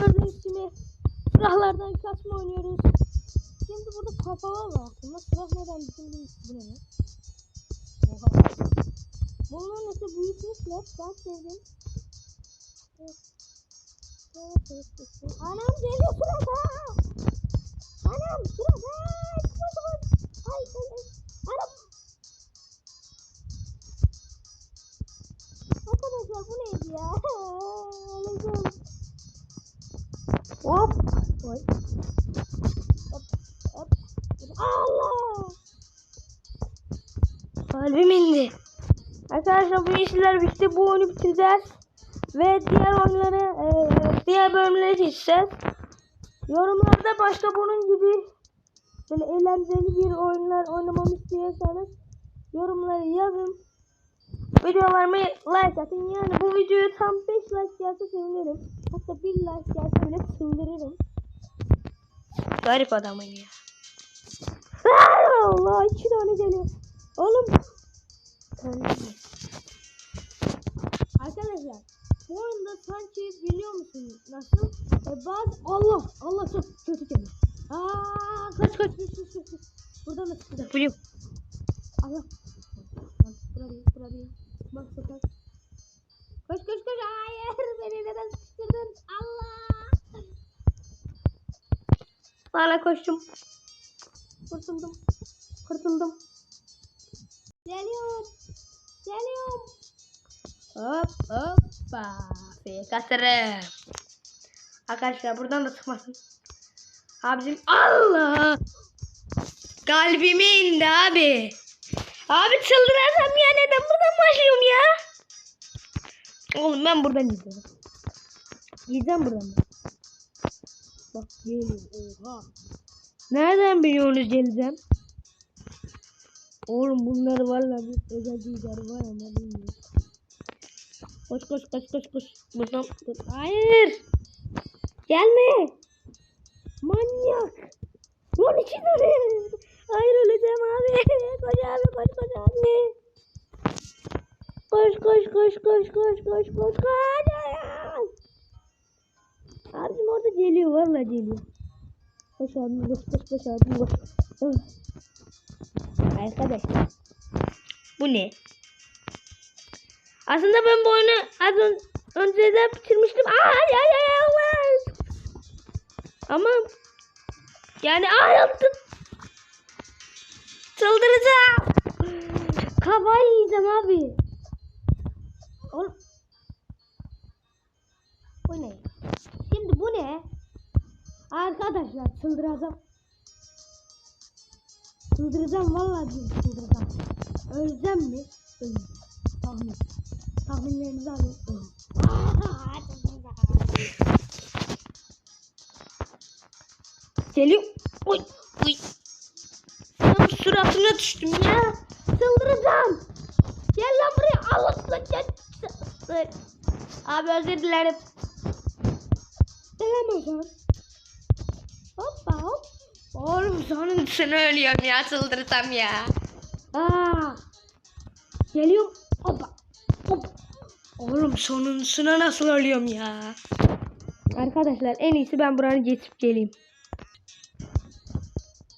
gördüğünüz gibi silahlardan kaçma oynuyoruz. Şimdi burada kafalar var. Aslında silah neden bizim bir bu ne? Oha. Bunların nesi büyütmüşler. Ben sevdim. Anam geliyor sırada. Anam sırada. Çıkmadı. Ay ay ay. Anam. Arkadaşlar bu neydi ya? Ağlayacağım. Hop. Oy. Hop. Hop. Allah. Kalbim indi. Arkadaşlar bu işler bitti. Bu oyunu bitireceğiz. Ve diğer oyunları, e, diğer bölümleri geçeceğiz. Yorumlarda başka bunun gibi böyle eğlenceli bir oyunlar oynamamı istiyorsanız yorumları yazın. Videolarımı like atın. Yani bu videoya tam 5 like gelse sevinirim. Hatta 1 like gelse bile çıldırırım. Garip adamın ya. Allah iki tane geliyor. Oğlum. Arkadaşlar bu oyunda sanki biliyor musun nasıl? E, bazı Allah Allah çok kötü geliyor. Aa kaç kaç kaç kaç kaç. Buradan da çıkacak. Biliyorum. Allah. Bak buraya buraya. Bak sokak. Koş koş koş. Hayır beni neden sıkıştırdın? Allah. Hala koştum. Kurtuldum. Kurtuldum. Geliyorum. Geliyorum. Hop hoppa. Fake atarım. Arkadaşlar buradan da çıkmasın. Abicim Allah. Kalbime indi abi. Abi çıldırarsam ya neden buradan başlıyorum ya? Oğlum ben buradan gidiyorum. Gideceğim buradan. ben. Bak geliyor. Oha. Nereden biliyorsunuz geleceğim? Oğlum bunlar valla bir özel duygular var ama bilmiyorum. Koş koş koş koş koş. Buradan. Hayır. Gelme. Manyak. Lan iki tane. Hayır öleceğim abi. Koş abi koş koş abi. Koş koş koş koş koş koş koş koş. Abim orada geliyor valla geliyor. Koş abim koş koş koş abim koş. Arkadaşlar. Bu ne? Aslında ben bu oyunu az ön, önceden bitirmiştim. Ay ay ay Allah. Ama yani ay yaptım. Çıldıracağım. Kafayı yiyeceğim abi. Oğlum. Bu ne? Bu ne? Arkadaşlar çıldıracağım. Çıldıracağım vallahi çıldıracağım. Öleceğim mi? Öleceğim. Tahmin. Tahminlerinizi alın. Geliyor. Oy. Oy. Tam suratına düştüm ya. Çıldıracağım. Gel lan buraya. Allah lan gel. Abi özür dilerim. Denemeyeceğim. Hoppa hop. Oğlum sonun için ölüyorum ya çıldırsam ya. Aa. Geliyorum. Hoppa. Hop. Oğlum sonuncusuna nasıl ölüyorum ya. Arkadaşlar en iyisi ben buranı geçip geleyim.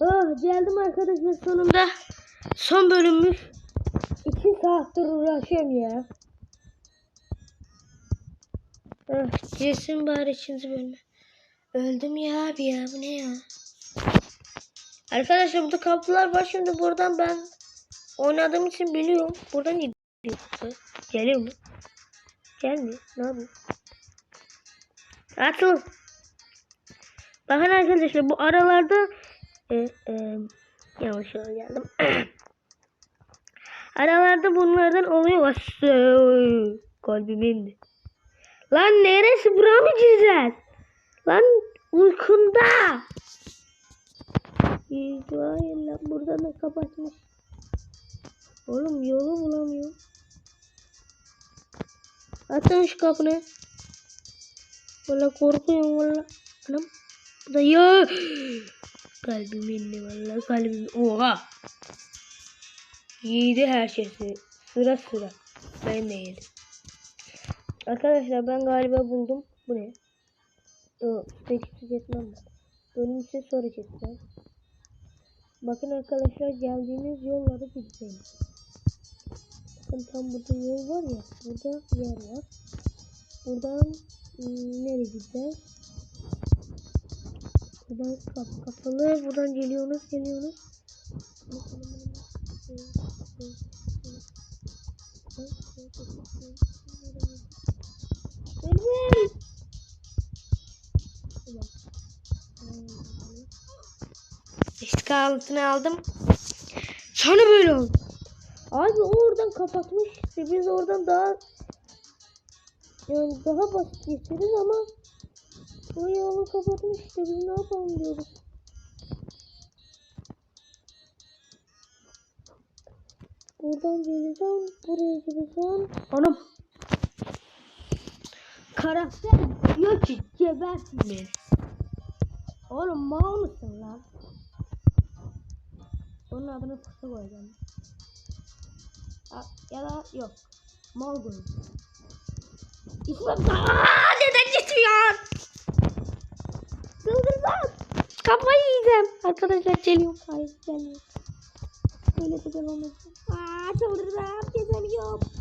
Oh geldim arkadaşlar sonunda. Son bölümmüş. İki saattir uğraşıyorum ya. Geçsin bari ikinci bölümü. Öldüm ya abi ya bu ne ya? Arkadaşlar burada kapılar var şimdi buradan ben oynadığım için biliyorum. Buradan gidiyor. Geliyor mu? Gelmiyor. Ne yapıyor? Atıl. Bakın arkadaşlar bu aralarda e, e, yanlış geldim. aralarda bunlardan oluyor. Asıl. Lan neresi? Buraya mı gireceğiz? Lan uykunda. İtfaiye lan buradan da kapatmış. Oğlum yolu bulamıyorum. Açın şu kapını. Valla korkuyorum valla. Anam. Bu da ya. Kalbim indi valla kalbim. Oha. Yedi her şeysi. Sıra sıra. Ben de yedim. Arkadaşlar ben galiba buldum. Bu ne? Yok pek kesmem ben. Size keseceğim. Bakın arkadaşlar geldiğiniz yolları gideceğim. Bakın tam burada yol var ya. Burada yer var. Buradan ım, nereye gideceğiz? Buradan kap kapalı. Buradan geliyorsunuz geliyorsunuz. Benim. İşte altına aldım. Sonra böyle oldu. Abi o oradan kapatmış. İşte biz oradan daha yani daha basit geçeriz ama o yolu kapatmış işte biz ne yapalım diyoruz. Buradan geleceğim, buraya gideceğim. Anam. Karakter diyor ki gebertin beni. Oğlum mal mısın lan? Onun adını kısa koyacağım. Ya, ya da yok. Mal koyacağım. İsmim Aaa neden geçiyor? Çıldırdım. Kafayı yiyeceğim. Arkadaşlar geliyorum. Hayır gelmiyor. Böyle de edeceğim. Aaa çıldırdım. Gezemiyorum.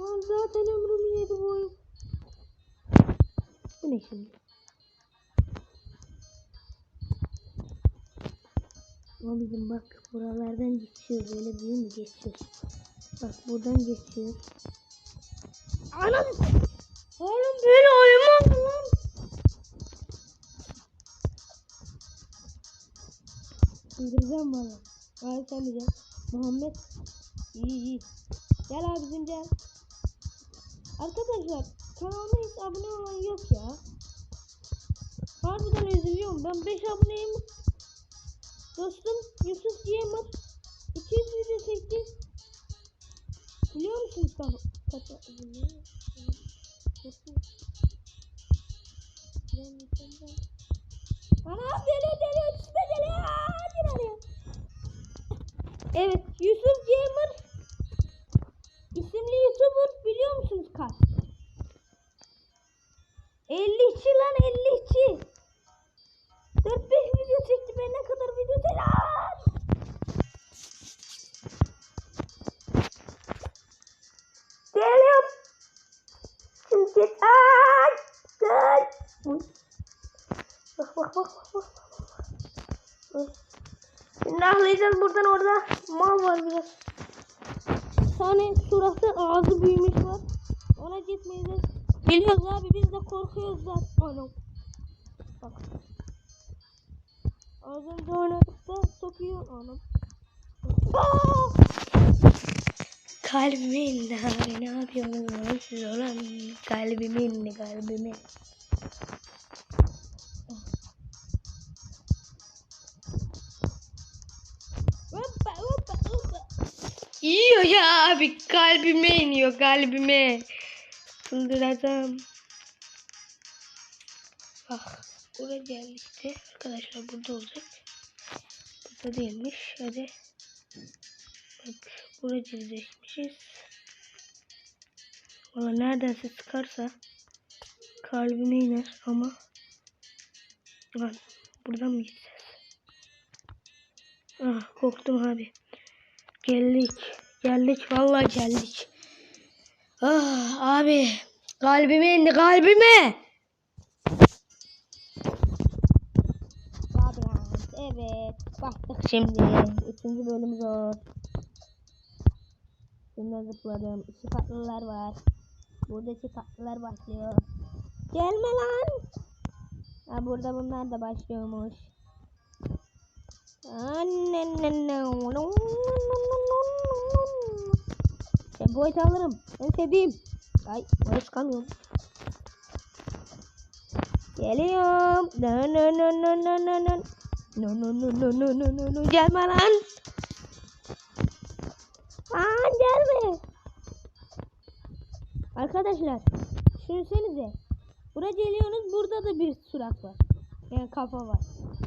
Lan zaten ömrümü yedi bu oyun. Bu ne şimdi? Abicim bak buralardan geçiyoruz öyle değil mi geçiyoruz. Bak buradan geçiyoruz. Anam! Oğlum böyle olur lan? İndireceğim bana. Hayır sen de. Muhammed. İyi iyi. Gel abicim gel. Arkadaşlar kanalıma hiç abone olan yok ya. Harbiden üzülüyorum. Ben 5 aboneyim. Dostum Yusuf Gamer 200 video çekti. Biliyor musunuz kaç abone? Ana geliyor geliyor üstüne geliyor. Geliyor. Evet Yusuf Gamer isimli YouTuber biliyor musunuz kaç? 52 lan 52. 4-5 video çekti ben ne kadar video çekti lan? Geliyorum. Şimdi ay gel. Bak bak bak bak bak. Şimdi ahlayacağız buradan orada mal var biraz. Tane suratı ağzı büyümüş var. Ona gitmeyeceğiz. Biliyoruz abi biz de korkuyoruz zaten. Anam. Bak. Az önce oynadık da sokuyor anam. Aa! Kalbimin ne yapıyorsunuz siz olan kalbimin kalbimin. Yiyor ya abi kalbime iniyor kalbime. Çıldıracağım. Bak buraya geldi işte. Arkadaşlar burada olacak. Burada değilmiş. Hadi. Bak buraya çizmişiz. Valla neredense çıkarsa kalbime iner ama Lan buradan mı gideceğiz? Ah korktum abi. Geldik. Geldik vallahi geldik. Ah abi kalbime indi kalbime. Labirent evet baktık şimdi. Üçüncü bölüm zor. Şimdi zıpladım. İki katlılar var. Burada iki katlılar başlıyor. Gelme lan. Ha burada bunlar da başlıyormuş. Ben boyut alırım. En sevdiğim. Ay boyut çıkamıyorum. Geliyorum. No no no no no no no. No no no no no no no no. Gelme lan. Lan gelme. Arkadaşlar. Düşünsenize. Buraya geliyorsunuz. Burada da bir surat var. Yani kafa var.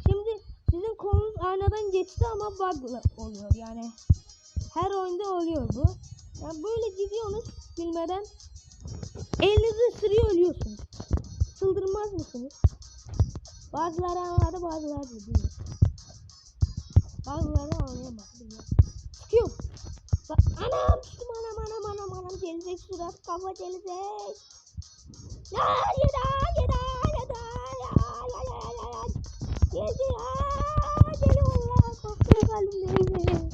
Şimdi sizin kolunuz aynadan geçti ama bug oluyor. Yani her oyunda oluyor bu. Yani böyle gidiyorsunuz bilmeden elinizi ısırıyor ölüyorsunuz. Çıldırmaz Bazıları anladı bazıları bilmiyor. Bazıları anlayamadı bilmiyor. Sıkıyorum. Bak anam tuttum anam anam anam anam gelecek surat kafa gelecek. Ya yeda yeda yeda ya ya ya ya ya. Geldi ya geliyor Allah korktum kalbimde.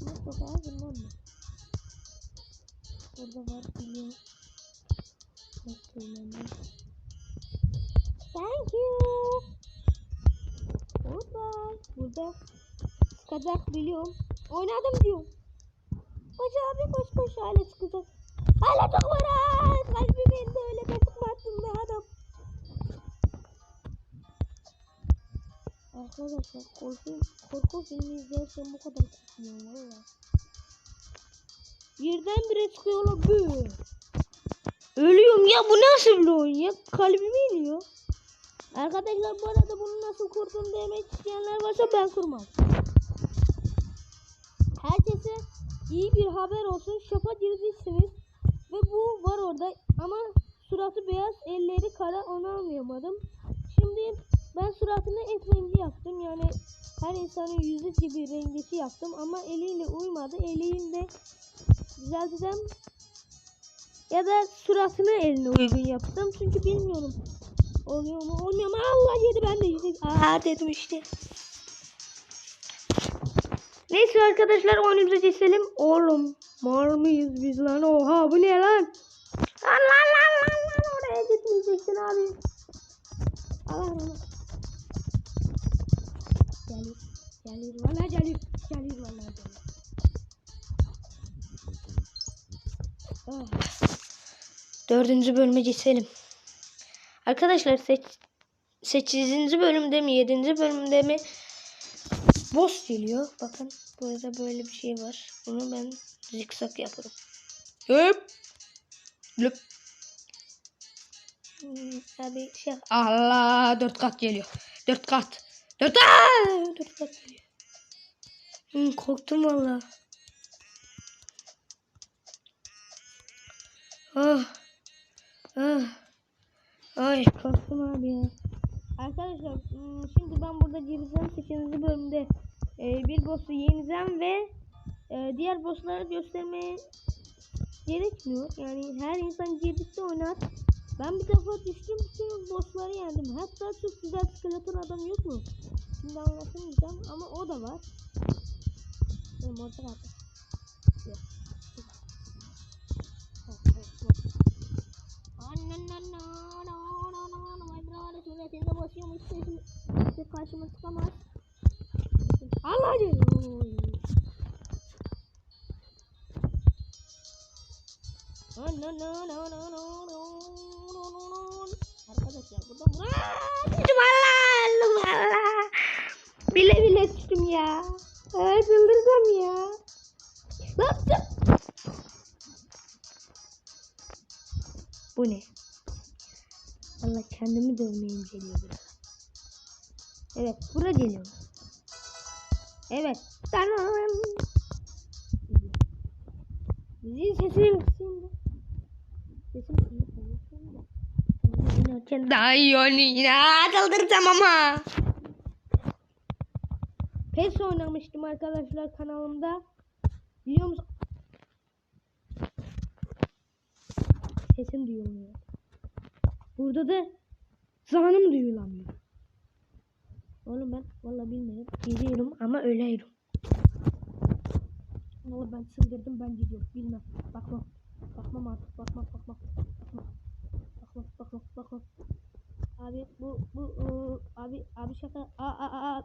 Mustafa ağzım olma. Burada var biliyorum. Thank you. Goodbye. Burada çıkacak biliyorum. Oynadım diyorum. Koş abi koş koş hala çıkacak. Hala çok var. Kalbim indi öyle de sıkmazsın be adam. Arkadaşlar korku, korku filmi izlerken bu kadar korkmuyorum valla. Birdenbire çıkıyorlar böyle. Ölüyorum ya bu nasıl bir oyun ya? Kalbim iniyor. Arkadaşlar bu arada bunu nasıl kurdum demek isteyenler varsa ben kurmam. Herkese iyi bir haber olsun. Şapa girdiyseniz ve bu var orada ama suratı beyaz elleri kara onu anlayamadım. Şimdi ben suratını et rengi yaptım. Yani her insanın yüzü gibi rengisi yaptım ama eliyle uymadı. Eliyle düzelteceğim. Ya da suratını eline uygun yaptım. Çünkü bilmiyorum. Oluyor mu olmuyor mu? Allah yedi ben de yedik aa dedim neyse arkadaşlar oyunumuza geçelim. Oğlum var mıyız biz lan? Oha bu ne lan? Lan lan lan lan Dördüncü bölüme geçelim. Arkadaşlar seç, sekizinci bölümde mi yedinci bölümde mi boss geliyor. Bakın burada böyle bir şey var. Bunu ben zikzak yaparım. Hop. Lüp. Hmm, Abi şey Allah dört kat geliyor. Dört kat. Dört kat. Dört kat geliyor. Hmm, korktum valla. Ah. Ah. Ay korktum abi ya. Arkadaşlar hmm, şimdi ben burada gireceğim 8. bölümde e, bir boss'u yeneceğim ve e, diğer boss'ları göstermeye gerekmiyor. Yani her insan girdikçe oynar. Ben bir defa düştüm bütün boss'ları yendim. Hatta çok güzel skeleton adam yok mu? Şimdi anlatamayacağım ama o da var. Benim orada Suratında basıyormuş sesim. İşte karşıma çıkamaz. Allah geliyor. Arkadaşlar burada Düştüm Allah Allah. Bile bile düştüm ya. Ay çıldıracağım ya. Ne yaptım? Bu ne? Daha iyi oynayın. Çıldıracağım ama. PES oynamıştım arkadaşlar kanalımda. Biliyor musun? Sesim duyulmuyor. Burada da zanım duyulamıyor. Oğlum ben vallahi bilmiyorum. Gidiyorum ama ölüyorum. Vallahi ben çıldırdım ben gidiyorum. Bilmem. Bakmam. Bakmam artık. Bakmam bakmam. Bakmam. Bakmam bakmam bakmam. Abi bu bu ıı, abi abi şaka. Aa aa aa.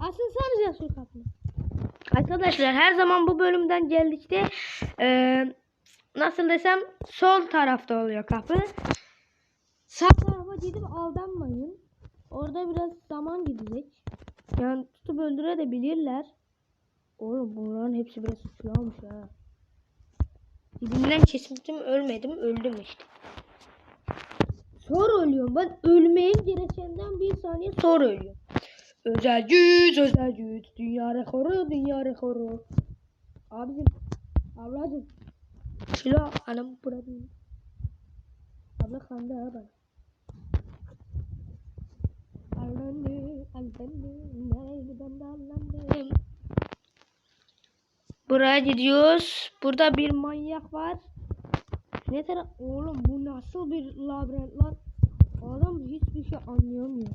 Asılsanıza şu kapıyı. Arkadaşlar her zaman bu bölümden geldikçe eee nasıl desem sol tarafta oluyor kapı. Sağ tarafa gidip aldanmayın. Orada biraz zaman gidecek. Yani tutup öldürebilirler. Oğlum bunların hepsi biraz silahmış ha. Dibinden kesildim ölmedim öldüm işte. Sonra ölüyorum. Ben ölmeyim gerekenden bir saniye sonra ölüyorum. Özel güç, özel güç. Dünya rekoru, dünya rekoru. Abicim, ablacım. Silah anam burada. Abla kandı ha bana. Aldandım. Neydi ben de aldandım. Buraya gidiyoruz. Burada bir manyak var. Ne taraf? Oğlum bu nasıl bir labirent lan? Adam hiçbir şey anlayamıyor.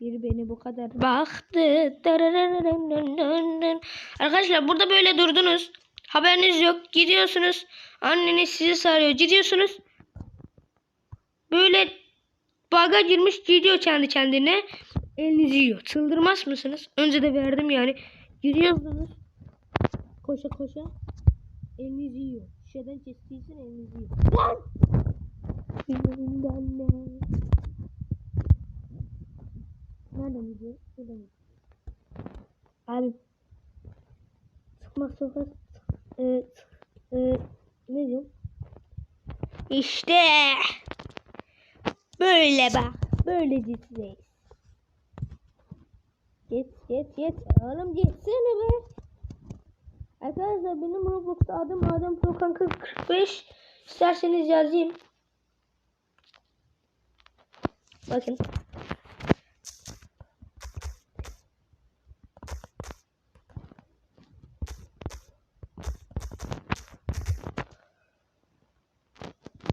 Biri beni bu kadar baktı. Arkadaşlar burada böyle durdunuz. Haberiniz yok. Gidiyorsunuz. Anneniz sizi sarıyor. Gidiyorsunuz. Böyle baga girmiş gidiyor kendi kendine. Elinizi yiyor. Çıldırmaz mısınız? Önce de verdim yani. Gidiyorsunuz. Koşa koşa. Elinizi yiyor. Şişeden kestiysen elinizi yiyor. Lan! Elimden ne? Nereden gidiyor? Buradan gidiyor. Abi. Sıkmak sokak. Ee, e, ne diyorum? İşte. Böyle bak. Böyle gideceğiz. Geç geç geç. Oğlum geçsene be. Arkadaşlar benim Roblox'ta adım Adem Furkan 45. İsterseniz yazayım. Bakın.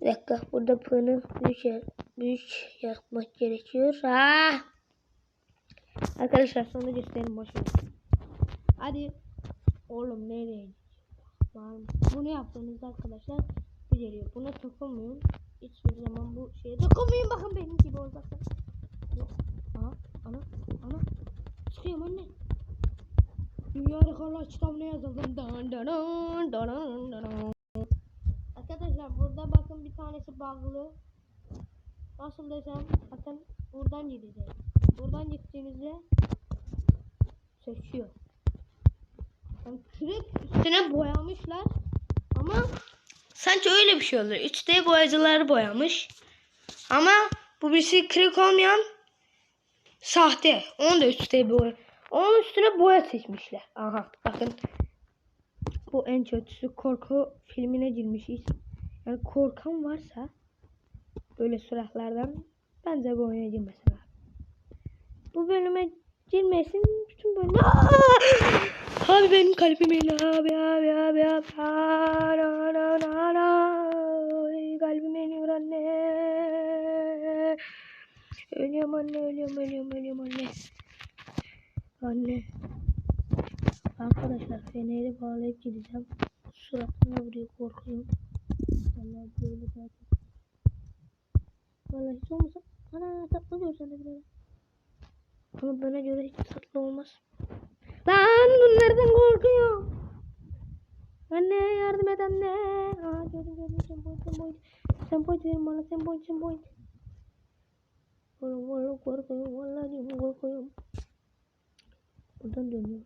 Bir dakika burada pını büyük, büyük yapmak gerekiyor. Ha! Arkadaşlar sonra gösterin boşver. Hadi. Oğlum nereye Var? Bunu yaptığınızda arkadaşlar geliyor. Buna dokunmayın. Hiçbir zaman bu şeye dokunmayın. Bakın benim gibi olacaksa. Yok. Aha. Ana. Ana. Çıkıyorum anne. Dünya rekorlar kitabına yazıldım. Dan dan dan dan dan. Arkadaşlar burada bakın bir tanesi bağlı. Nasıl desem bakın buradan gideceğiz. Buradan gittiğinizde seçiyor. Yani üstüne boyamışlar ama sanki öyle bir şey olur. 3D boyacıları boyamış. Ama bu birisi kırık olmayan sahte. Onu da 3D boya. Onun üstüne boya seçmişler. Aha bakın. Bu en kötüsü korku filmine girmişiz. Yani korkan varsa böyle suratlardan bence bu oyuna girmesin abi. Bu bölüme girmesin bütün bölüme Abi benim kalbim yanıyor abi abi abi abi. Ara, ara, ara, ara. Kalbim yanıyor anne. Ölüyorum anne ölüyorum ölüyorum ölüyorum anne. Anne. Arkadaşlar feneri bağlayıp gideceğim. Suratına vuruyor korkuyorum. Vallahi böyle zaten Vallahi hiç olmasa Ana tatlı görsen de. Bile Ama bana göre hiç tatlı olmaz Lan bunlardan korkuyorum. Anne yardım et anne. Aa gördüm gördüm sen point sen point. Sen point verin bana sen point sen point. Oğlum vallahi korkuyorum vallahi diyorum korkuyorum. Buradan dönüyorum.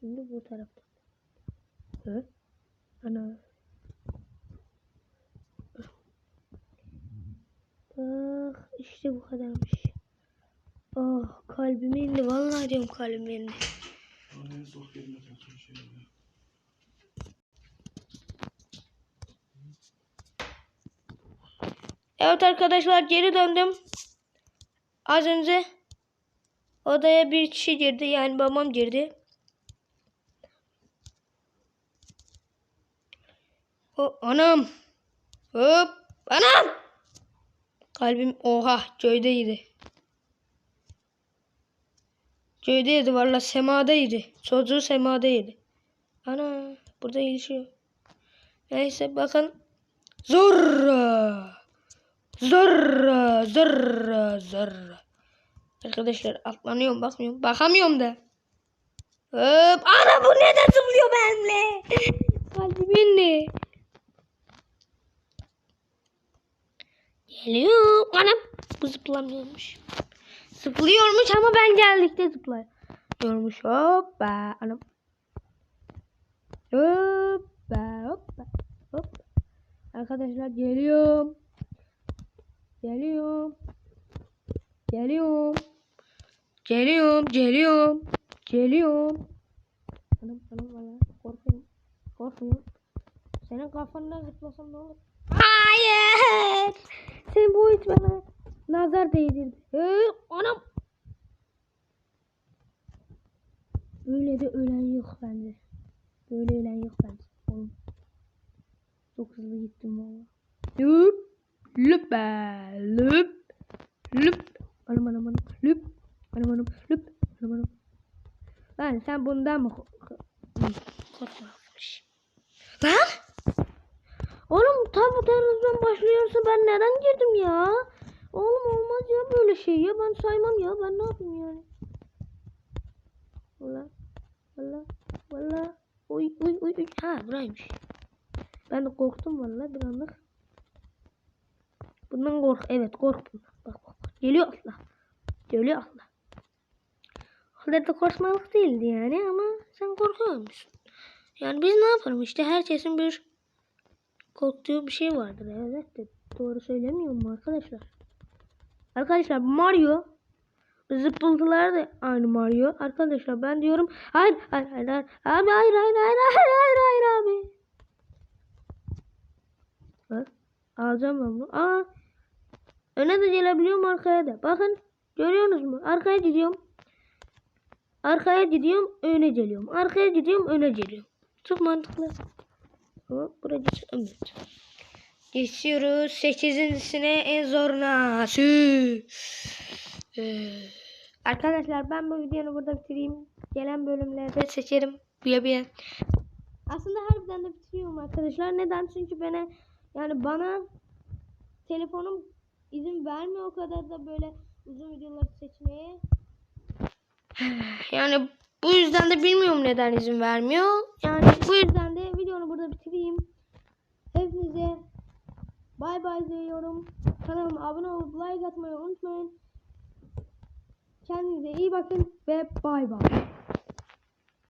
Şimdi bu taraftan. Hı? Ana. Bak işte bu kadarmış. Oh kalbim indi vallahi diyorum kalbim indi. Oraya sok yerine takın şeyleri. Evet arkadaşlar geri döndüm. Az önce odaya bir kişi girdi. Yani babam girdi. O anam. Hop anam. Kalbim oha göydeydi. Göydeydi valla semadaydı. Çocuğu semadaydı. Ana burada ilişiyor. Neyse bakın. Zorra. Zorra, zorra, zorra. Arkadaşlar atlanıyorum bakmıyorum. Bakamıyorum da. Hop. Ana bu neden zıplıyor benimle? Kalbim ne? Geliyor. Anam. Bu zıplamıyormuş. Zıplıyormuş ama ben geldikte zıplıyormuş. Hoppa. Anam. Hoppa. Hoppa. Hop. Arkadaşlar geliyorum. Geliyorum. Geliyorum. Geliyorum. Geliyorum. Geliyorum. Anam anam valla korkuyorum. Korkmuyorum. Senin kafandan zıplasam ne olur? Hayır. Sen bu hiç bana nazar değdirdi. Ee, anam. Böyle de ölen yok bende. Böyle ölen yok bende. Oğlum. Çok hızlı gittim valla. Lüp. Lüp be. Lüp. Lüp. Anam anam anam. Lüp. Anam anam. Lüp. Anam anam. Lan sen bundan mı Hı, korkmamış. Lan. Oğlum tam bu terörden başlıyorsa ben neden girdim ya? Oğlum olmaz ya böyle şey ya ben saymam ya ben ne yapayım yani? Valla valla valla uy uy uy uy ha buraymış. Ben de korktum valla bir anlık. Bundan kork evet kork bundan. Bak bak bak geliyor Allah. Geliyor Allah. O da korkmalık değildi yani ama sen korkuyor? Yani biz ne yapalım işte herkesin bir korktuğu bir şey vardır. Evet de doğru söylemiyorum arkadaşlar? Arkadaşlar Mario zıppıltılar da aynı Mario. Arkadaşlar ben diyorum hayır hayır hayır hayır abi hayır hayır hayır hayır hayır hayır abi. Ha? Alacağım ben bunu. Aa, öne de gelebiliyorum arkaya da. Bakın görüyorsunuz mu? Arkaya gidiyorum. Arkaya gidiyorum öne geliyorum. Arkaya gidiyorum öne geliyorum. Çok mantıklı. Ama buraya geçemiyoruz. Geçiyoruz sekizincisine en zoruna. Sü. Ee, Arkadaşlar ben bu videonu burada bitireyim. Gelen bölümlerde seçerim. Bir bir. Aslında harbiden de bitiriyorum arkadaşlar. Neden? Çünkü bana yani bana telefonum izin vermiyor o kadar da böyle uzun videoları seçmeye. Yani bu yüzden de bilmiyorum neden izin vermiyor. Yani bu yüzden de videonu burada bitireyim. Hepinize bay bay diyorum. Kanalıma abone olup like atmayı unutmayın. Kendinize iyi bakın ve bay bay.